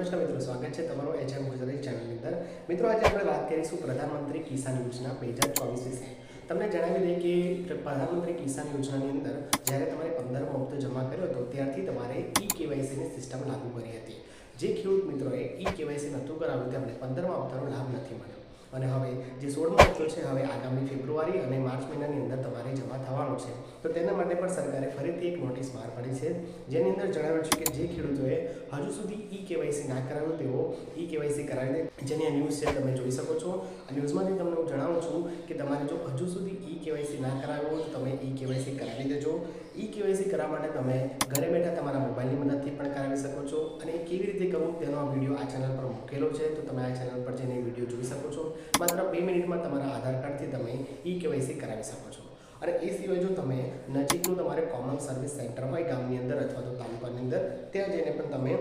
નમસ્કાર મિત્રો સ્વાગત છે તમારો એચએમ ગુજરાતી ચેનલની અંદર. મિત્રો, આજે આપણે વાત કરીશું પ્રધાનમંત્રી કિસાન યોજના બે હજાર ચોવીસ વિશે તમને જણાવી દઈએ કે પ્રધાનમંત્રી કિસાન યોજનાની અંદર જ્યારે તમારે પંદરમો હપ્તો જમા કર્યો હતો, ત્યારથી તમારે ઈ કેવાયસીની સિસ્ટમ લાગુ કરી હતી. જે ખેડૂત મિત્રોએ ઈ કેવાયસી નહોતું કરાવ્યું, તેમને પંદરમા હપ્તાનો લાભ નથી મળ્યો. અને હવે જે સોળમો હપ્તો છે, હવે આગામી ફેબ્રુઆરી અને માર્ચ મહિનાની અંદર તમારે જમા થવાનો છે. તો તેના માટે પણ સરકારે ફરીથી એક નોટિસ બહાર પાડી છે. જેની અંદર જણાવ્યું છે કે જે ખેડૂતોએ હજુ સુધી ઈ કેવાયસી ના કરાવ્યું, તેઓ ઈ કેવાયસી કરાવી દે જેની આ ન્યૂઝ છે, તમે જોઈ શકો છો. આ ન્યૂઝમાંથી તમને હું જણાવું છું કે તમારે જો હજુ સુધી ઈ કેવાયસી ના કરાવ્યું તો તમે ઈ કેવાયસી કરાવી દેજો. ઈ કેવાયસી કરાવવા માટે તમે ઘરે બેઠા તમારા મોબાઈલની મદદથી કરવું તેનો આ વીડિયો આ ચેનલ પર મૂકેલો છે, તો તમે આ ચેનલ પર જઈને વીડિયો જોઈ શકો છો. માત્ર બે મિનિટમાં તમારા આધાર કાર્ડથી તમે ઈ કેવાયસી કરાવી શકો છો. અને એ સિવાય જો તમે નજીકનું તમારે કોમન સર્વિસ સેન્ટર હોય, ગામની અંદર અથવા તો તાલુકાની અંદર, ત્યાં જઈને પણ તમે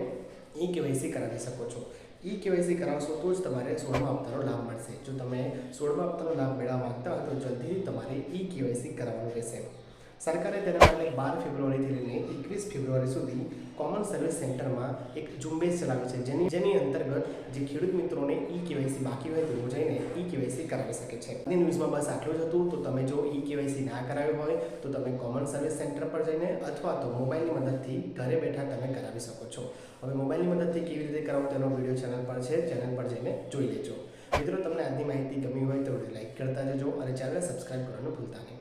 ઈ કેવાયસી કરાવી શકો છો. ઈ કેવાયસી કરાવશો તો જ તમારે સોળમા હપ્તાનો લાભ મળશે. જો તમે સોળમા હપ્તાનો લાભ મેળવવા માંગતા હોય તો જલ્દીથી તમારે ઈ કેવાયસી કરાવવાનું રહેશે. સરકારે તેના માટે બાર ફેબ્રુઆરીથી લઈને એકવીસ ફેબ્રુઆરી સુધી કોમન સર્વિસ સેન્ટરમાં એક ઝુંબેશ ચલાવી છે. જેની જેની અંતર્ગત જે ખેડૂત મિત્રોને ઈ કેવાયસી બાકી હોય તેઓ જઈને ઈ કેવાયસી કરાવી શકે છે. આજની ન્યૂઝમાં બસ આટલું જ હતું. તો તમે જો ઈ કેવાયસી ના કરાવ્યું હોય, તો તમે કોમન સર્વિસ સેન્ટર પર જઈને અથવા તો મોબાઈલની મદદથી ઘરે બેઠા તમે કરાવી શકો છો. હવે મોબાઈલની મદદથી કેવી રીતે કરાવો તેનો વીડિયો ચેનલ પર છે. ચેનલ પર જઈને જોઈ લેજો. મિત્રો, તમને આજની માહિતી ગમી હોય તો લાઈક કરતા જજો અને ચેનલ સબસ્ક્રાઈબ કરવાનું ભૂલતા નહીં.